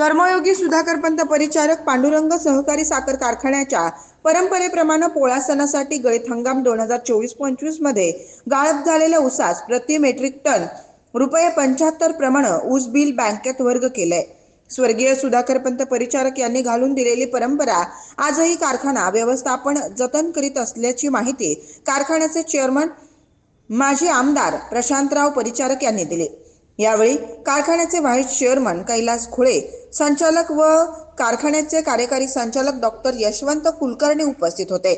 कर्मयोगी सुधाकरपंत परिचारक पांडुरंग सहकारी साखर कारखान्याच्या परंपरेप्रमाणे पोळा सणासाठी गळीत हंगाम दोन हजार चोवीस पंचवीसमध्ये गाळप झालेल्या उसास प्रति मेट्रिक टन रुपये पंच्याहत्तर प्रमाणे ऊस बिल बँकेत वर्ग केलंय. स्वर्गीय सुधाकरपंत परिचारक यांनी घालून दिलेली परंपरा आजही कारखाना व्यवस्थापन जतन करीत असल्याची माहिती कारखान्याचे चेअरमन माजी आमदार प्रशांतराव परिचारक यांनी दिले. यावेळी कारखान्याचे व्हाईस चेअरमन कैलास खुळे संचालक व कारखान्याचे कार्यकारी संचालक डॉक्टर यशवंत कुलकर्णी उपस्थित होते.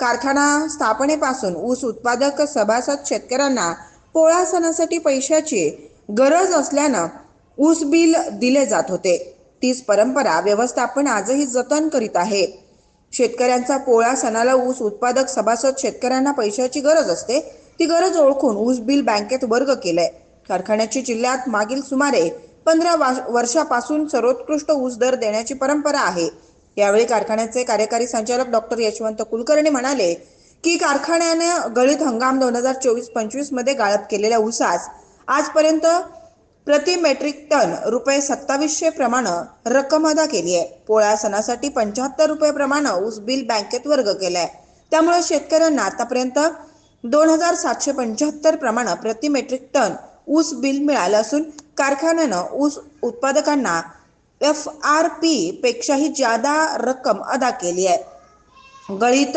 कारखाना स्थापनेपासून ऊस उत्पादक सभासद शेतकऱ्यांना पोळा सणासाठी पैशाची गरज असल्यानं ऊस बिल दिले जात होते. तीच परंपरा व्यवस्थापन आजही जतन करीत आहे. शेतकऱ्यांचा पोळा सणाला ऊस उत्पादक सभासद शेतकऱ्यांना पैशाची गरज असते ती गरज ओळखून ऊस बिल बँकेत वर्ग केलंय. कारखान्याची जिल्ह्यात मागील सुमारे पंधरा वर्षापासून सर्वोत्कृष्ट ऊस दर देण्याची परंपरा आहे. यावेळी कारखान्याचे कार्यकारी संचालक डॉक्टर यशवंत कुलकर्णी म्हणाले की कारखान्याने गळीत हंगाम दोन हजार चोवीस पंचवीसमध्ये गाळप केलेल्या ऊसास आजपर्यंत प्रति मेट्रिक टन रुपये सत्तावीसशे प्रमाण रक्कम अदा केली आहे. पोळा सणासाठी पंच्याहत्तर रुपये प्रमाण ऊस बिल बँकेत वर्ग केलाय. त्यामुळे शेतकऱ्यांना आतापर्यंत दोन हजार सातशे पंच्याहत्तर प्रमाण प्रति मेट्रिक टन ऊस बिल मिळालं असून कारखान्यानं ऊस उत्पादकांना एफ आर पी पेक्षाही जादा रक्कम अदा केली आहे. गळीत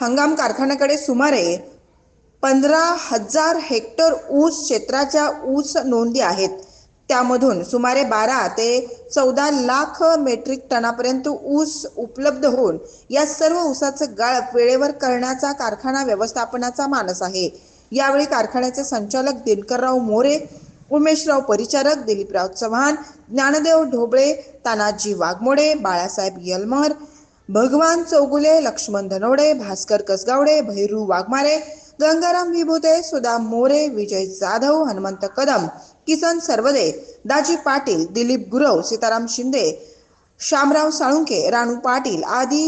हंगाम कारखान्याकडे सुमारे पंधरा हजार हेक्टर ऊस क्षेत्राच्या ऊस नोंदी आहेत. त्यामधून सुमारे बारा ते चौदा लाख मेट्रिक टनापर्यंत ऊस उपलब्ध होऊन या सर्व ऊसाचं गाळप वेळेवर करण्याचा कारखाना व्यवस्थापनाचा मानस आहे. यावेळी कारखान्याचे संचालक दिनकरराव मोरे उमेशराव परिचारक दिलीपराव चव्हाण ज्ञानदेव ढोबळे तानाजी वाघमोडे बाळासाहेब यलमर भगवान चौगुले लक्ष्मण धनोडे भास्कर कसगावडे भैरू वाघमारे गंगाराम विभूते सुदाम मोरे विजय जाधव हनुमंत कदम किसन सर्वदे दाजी पाटील दिलीप गुरव सीताराम शिंदे शामराव साळुंके राणू पाटील आदी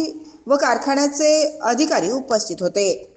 व कारखान्याचे अधिकारी उपस्थित होते.